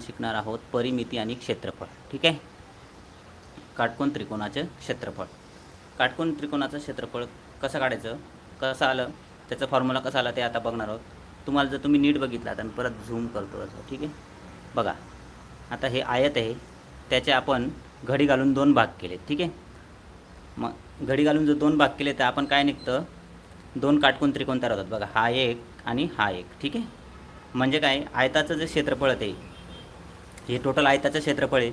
शिकणार आहोत परिमिती आणि क्षेत्रफळ ठीक आहे? काटकोन त्रिकोणाचं क्षेत्रफळ. काटकोन त्रिकोणाचं क्षेत्रफळ कसं काढायचं? कसं आलं? त्याचा फॉर्म्युला कसा आला ते आता बघणार आहोत. तुम्हाला जर तुम्ही नीट बघितला तर परत झूम करतो असं ठीक आहे? बघा आता हे आयत आहे त्याचे आपण घडी घालून दोन भाग केले ठीक आहे? मग घडी घालून जर दोन भाग केले तर आपण काय निघतं? दोन काटकोन त्रिकोण तयार होतात. बघा हा एक आणि हा एक ठीक आहे? म्हणजे काय? आयताचं जे क्षेत्रफळ ते हे टोटल आयताचं क्षेत्रफळ आहे.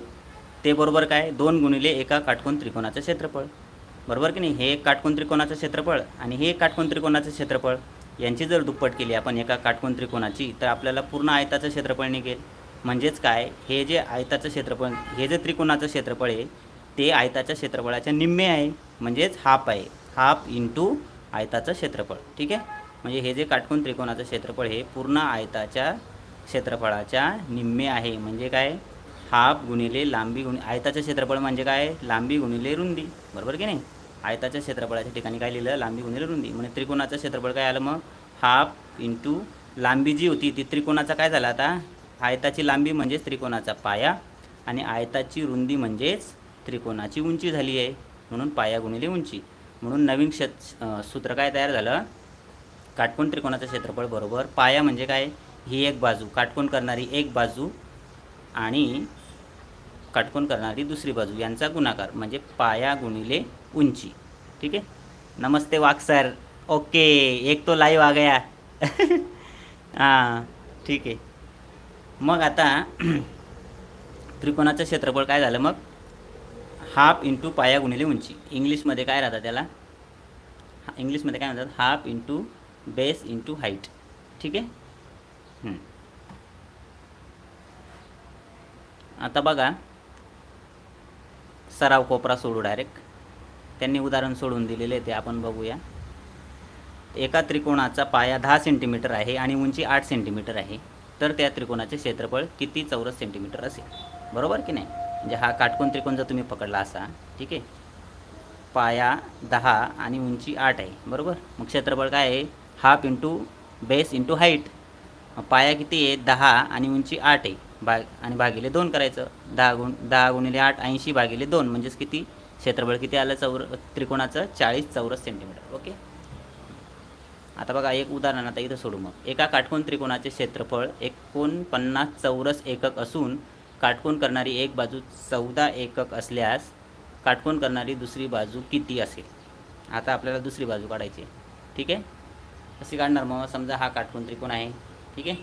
ते बरोबर काय? दोन गुणिले एका काटकोन त्रिकोणाचं क्षेत्रफळ. बरोबर की नाही? हे एक काटकोन त्रिकोणाचं क्षेत्रफळ आणि हे एक काटकोन त्रिकोणाचं क्षेत्रफळ. यांची जर दुप्पट केली आपण एका काटकोन त्रिकोणाची तर आपल्याला पूर्ण आयताचं क्षेत्रफळ निघेल. म्हणजेच काय? हे जे आयताचं क्षेत्रफळ हे जे त्रिकोणाचं क्षेत्रफळ आहे ते आयताच्या क्षेत्रफळाच्या निम्मे आहे. म्हणजेच हाफ आहे. हाफ इंटू आयताचं क्षेत्रफळ. ठीक आहे? म्हणजे हे जे काटकोन त्रिकोणाचं क्षेत्रफळ हे पूर्ण आयताच्या क्षेत्रफळाच्या निम्मे आहे. म्हणजे काय? हाफ गुणिले लांबी गुणि आयताचं क्षेत्रफळ म्हणजे काय? लांबी गुणिले रुंदी. बरोबर की नाही? आयताच्या क्षेत्रफळाच्या ठिकाणी काय लिहिलं? लांबी गुणिले रुंदी. म्हणजे त्रिकोणाचं क्षेत्रफळ काय आलं मग? हाफ इंटू लांबी जी होती ती त्रिकोणाचा काय झाला आता? आयताची लांबी म्हणजेच त्रिकोणाचा पाया आणि आयताची रुंदी म्हणजेच त्रिकोणाची उंची झाली आहे. म्हणून पाया गुणिले उंची. म्हणून नवीन क्षेत्र सूत्र काय तयार झालं? काटकोण त्रिकोणाचं क्षेत्रफळ बरोबर पाया म्हणजे काय? ही एक बाजू काटकोन करणारी एक बाजू आणि काटकोन करणारी दुसरी बाजू यांचा गुणाकार म्हणजे पाया गुणिले उंची. ठीक आहे? नमस्ते वाघ सर. ओके एक तो लाईव्ह आ गया. हां ठीक आहे. मग आता त्रिकोणाचं क्षेत्रफळ काय झालं मग? हाफ इंटू पाया गुणिले उंची. इंग्लिशमध्ये काय राहतं त्याला? हा- इंग्लिशमध्ये काय म्हणतात? Half into base into height ठीक आहे? आता बघा. सराव कोपरा सोडू डायरेक्ट त्यांनी उदाहरण सोडून दिलेले ते आपण बघूया. एका त्रिकोणाचा पाया दहा सेंटीमीटर आहे आणि उंची आठ सेंटीमीटर आहे. तर त्या त्रिकोणाचे क्षेत्रफळ किती चौरस सेंटीमीटर असेल? बरोबर की नाही? म्हणजे हा काटकोन त्रिकोण जर तुम्ही पकडला असा ठीक आहे? पाया दहा आणि उंची आठ आहे. बरोबर? मग क्षेत्रफळ काय आहे? Half into base into height पाया किती आहे? दहा आणि उंची आठ आहे. भाग आणि भागिले दोन करायचं. दहा गुण दहा गुणिले आठ ऐंशी भागिले दोन. म्हणजेच किती? क्षेत्रफळ किती आलं? चौर त्रिकोणाचं चाळीस चौरस सेंटीमीटर ओके? आता बघा एक उदाहरण आता इथं सोडू मग. एका काटकोन त्रिकोणाचे क्षेत्रफळ एकोणपन्नास चौरस एकक असून काटकोन करणारी एक बाजू चौदा एकक असल्यास काटकोन करणारी दुसरी बाजू किती असेल? आता आपल्याला दुसरी बाजू काढायची आहे. ठीक आहे? कशी काढणार मग? समजा हा काटकोन त्रिकोण आहे. ठीक आहे?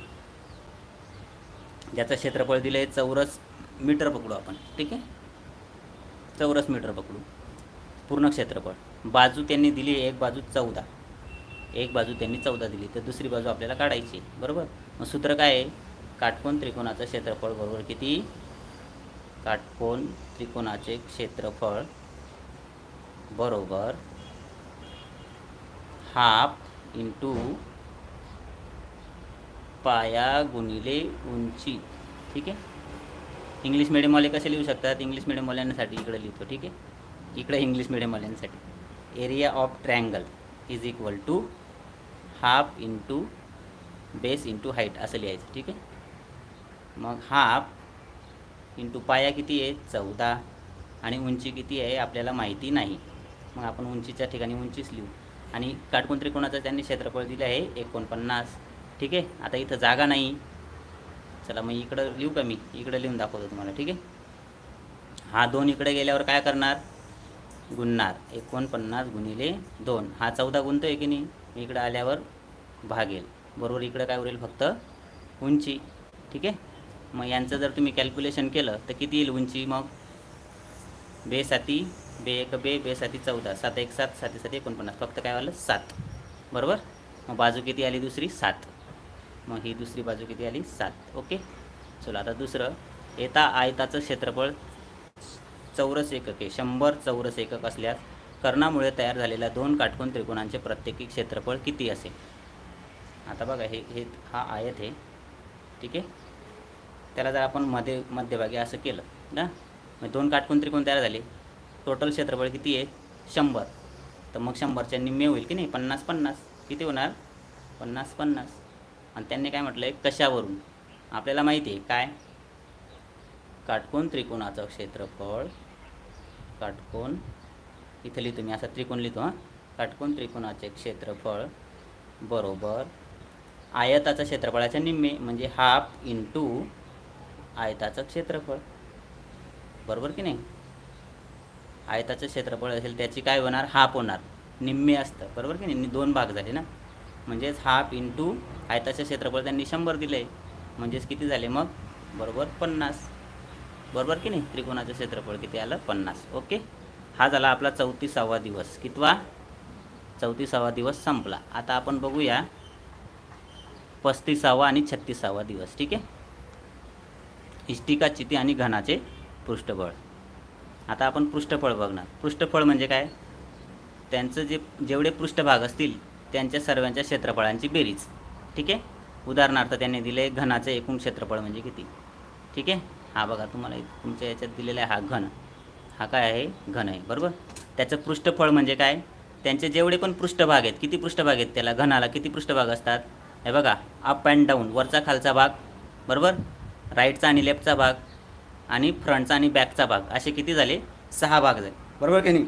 ज्याचं क्षेत्रफळ दिलं आहे चौरस मीटर पकडू आपण ठीक आहे? चौरस मीटर पकडू. पूर्ण क्षेत्रफळ. बाजू त्यांनी दिली एक बाजू चौदा. एक बाजू त्यांनी चौदा दिली तर दुसरी बाजू आपल्याला काढायची आहे. बरोबर? मग सूत्र काय आहे? काटकोन त्रिकोणाचं क्षेत्रफळ बरोबर किती? काटकोन त्रिकोणाचे क्षेत्रफळ बरोबर हाफ इंटू पाया गुणिले उंची. ठीक आहे? इंग्लिश मिडियमवाले कसे लिहू शकतात? इंग्लिश मिडियमवाल्यांसाठी इकडे लिहितो ठीक आहे? इकडे English मिडियमवाल्यांसाठी area of triangle is equal to half into base into height असं लिहायचं ठीक आहे? मग हाफ इंटू पाया किती आहे? चौदा. आणि उंची किती आहे? आपल्याला माहिती नाही. मग आपण उंचीच्या ठिकाणी उंचीच लिहू. आणि काटकोण त्रिकोणाचं त्यांनी क्षेत्रफळ दिलं आहे एकोणपन्नास. ठीक आहे? आता इथं जागा नाही. चला मग इकडं लिहू का मी? इकडं लिहून दाखवतो तुम्हाला ठीक आहे? हा दोन इकडे गेल्यावर काय करणार? गुणणार. एकोणपन्नास गुणिले दोन. हा चौदा गुणतो आहे की नाही? इकडं आल्यावर भागेल बरोबर इकडं काय उरेल? फक्त उंची. ठीक आहे? मग यांचं जर तुम्ही कॅल्क्युलेशन केलं तर किती येईल उंची मग? बे साती बे एक बे बे साती चौदा. सात एक सात साती साती एकोणपन्नास. फक्त काय आलं? सात. बरोबर? मग बाजू किती आली दुसरी? सात. मग ही दुसरी बाजू किती आली? सात. ओके? चला आता दुसरं. येता आयताचं क्षेत्रफळ चौरस एकके शंभर चौरस एकक असल्यास कर्णामुळे तयार झालेल्या दोन काटकोन त्रिकोणांचे प्रत्येकी क्षेत्रफळ किती असेल? आता बघा हे हे हा आयत आहे. ठीक आहे? त्याला जर आपण मध्ये मध्यभागी असं केलं ना मग दोन काटकोन त्रिकोण तयार झाले. टोटल क्षेत्रफळ किती आहे? शंभर. तर मग शंभरच्या निम्मे होईल की नाही? पन्नास पन्नास. किती होणार? पन्नास पन्नास. आणि त्यांनी काय म्हटलं आहे कशावरून? आपल्याला माहिती आहे. काय? काटकोन त्रिकोणाचं क्षेत्रफळ. काटकोन. इथं लिहितो मी असा त्रिकोण लिहितो हां. काटकोन त्रिकोणाचे क्षेत्रफळ बरोबर आयताचं क्षेत्रफळाच्या निम्मे म्हणजे हाफ इंटू आयताचं क्षेत्रफळ. बरोबर की नाही? आयताचं क्षेत्रफळ असेल त्याची काय होणार? हाफ होणार. निम्मे असतं. बरोबर की नाही? दोन भाग झाले ना? म्हणजेच हाफ इंटू आयताचं क्षेत्रफळ त्यांनी शंभर दिले. म्हणजेच किती झाले मग? बरोबर पन्नास. बरोबर की नाही? त्रिकोणाचं क्षेत्रफळ किती आलं? पन्नास. ओके? हा झाला आपला चौतीसावा दिवस. कितवा? चौतीसावा दिवस संपला. आता आपण बघूया पस्तीसावा आणि छत्तीसावा दिवस. ठीक आहे? इष्टिका चिती आणि घनाचे पृष्ठफळ. आता आपण पृष्ठफळ बघणार. पृष्ठफळ म्हणजे काय? त्यांचं जे जेवढे पृष्ठभाग असतील त्यांच्या सर्वांच्या क्षेत्रफळांची बेरीज. ठीक आहे? उदाहरणार्थ त्यांनी दिले घनाचे एकूण क्षेत्रफळ म्हणजे किती? ठीक आहे? हा बघा तुम्हाला तुमच्या याच्यात दिलेला आहे हा घन. हा काय आहे? घन आहे बरोबर? त्याचं पृष्ठफळ म्हणजे काय? त्यांचे जेवढे पण पृष्ठभाग आहेत किती पृष्ठभाग आहेत त्याला? घनाला किती पृष्ठभाग असतात? हे बघा अप अँड डाऊन वरचा खालचा भाग बरोबर? राईटचा आणि लेफ्टचा भाग आणि फ्रंटचा आणि बॅकचा भाग असे किती झाले? सहा भाग झाले. बरोबर की नाही?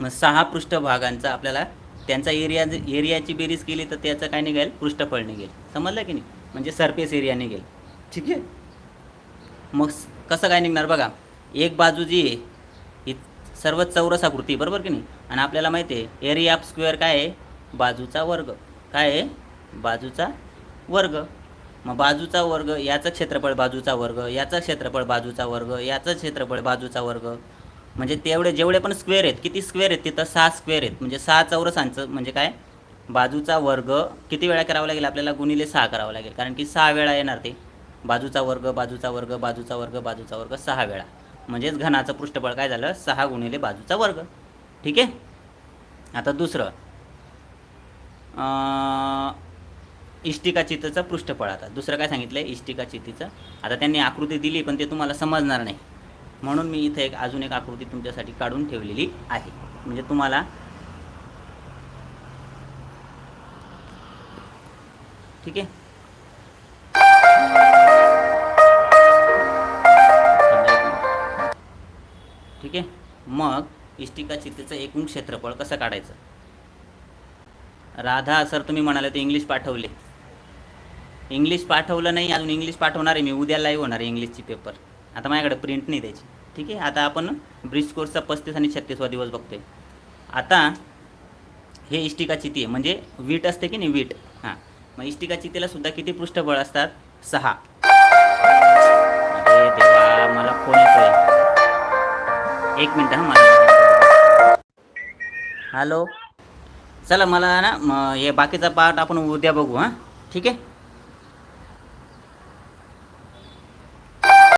मग सहा पृष्ठभागांचा आपल्याला त्यांचा एरिया एरियाची बेरीज केली तर त्याचं काय निघेल? पृष्ठफळ निघेल. समजलं की नाही? म्हणजे सरफेस एरिया निघेल. ठीक आहे? मग कसं काय निघणार बघा? एक बाजू जी आहे ही सर्व चौरस आकृती बरोबर की नाही? आणि आपल्याला माहिती आहे एरिया ऑफ स्क्वेअर काय आहे? बाजूचा वर्ग. काय आहे? बाजूचा वर्ग. मग बाजूचा वर्ग याचं क्षेत्रफळ बाजूचा वर्ग याचं क्षेत्रफळ बाजूचा वर्ग याचं क्षेत्रफळ बाजूचा वर्ग. म्हणजे तेवढे जेवढे पण स्क्वेअर आहेत किती स्क्वेअर आहेत तिथं? सहा स्क्वेअर आहेत. म्हणजे सहा चौरसांचं म्हणजे काय? बाजूचा वर्ग किती वेळा करावा लागेल? आपल्याला गुणिले सहा करावं लागेल. कारण की सहा वेळा येणार ते. बाजूचा वर्ग बाजूचा वर्ग बाजूचा वर्ग बाजूचा वर्ग सहा वेळा. म्हणजेच घनाचं पृष्ठफळ काय झालं? सहा गुणिले बाजूचा वर्ग. ठीक आहे? आता दुसरं. इष्टिका चितीचं पृष्ठफळ आता. दुसरं काय सांगितलं आहे इष्टिका चितीचं आता त्यांनी आकृती दिली पण ते तुम्हाला समजणार नाही. म्हणून मी इथे एक अजून एक आकृती तुमच्यासाठी काढून ठेवलेली आहे. म्हणजे तुम्हाला ठीक आहे? ठीक आहे? मग इष्टिका चितेचं एकूण क्षेत्रफळ कसं काढायचं? राधा सर तुम्ही म्हणाले ते इंग्लिश पाठवले. इंग्लिश पाठवलं नाही अजून इंग्लिश पाठवणार आहे मी. उद्या लाईव्ह होणार आहे इंग्लिशची पेपर आता माझ्याकडे प्रिंट नाही द्यायची. ठीक आहे? आता आपण ब्रिज कोर्सचा पस्तीस आणि छत्तीसवा दिवस बघतोय. आता हे इष्टिका चिती आहे. म्हणजे वीट असते की नाही? वीट. हां. मग इष्टिका चितीला सुद्धा किती पृष्ठबळ असतात? सहा. अरे देवा मला फोन येतोय. एक मिनटं हां मला हॅलो. चला मला ना हे बाकीचा पार्ट आपण उद्या बघू हां. ठीक आहे?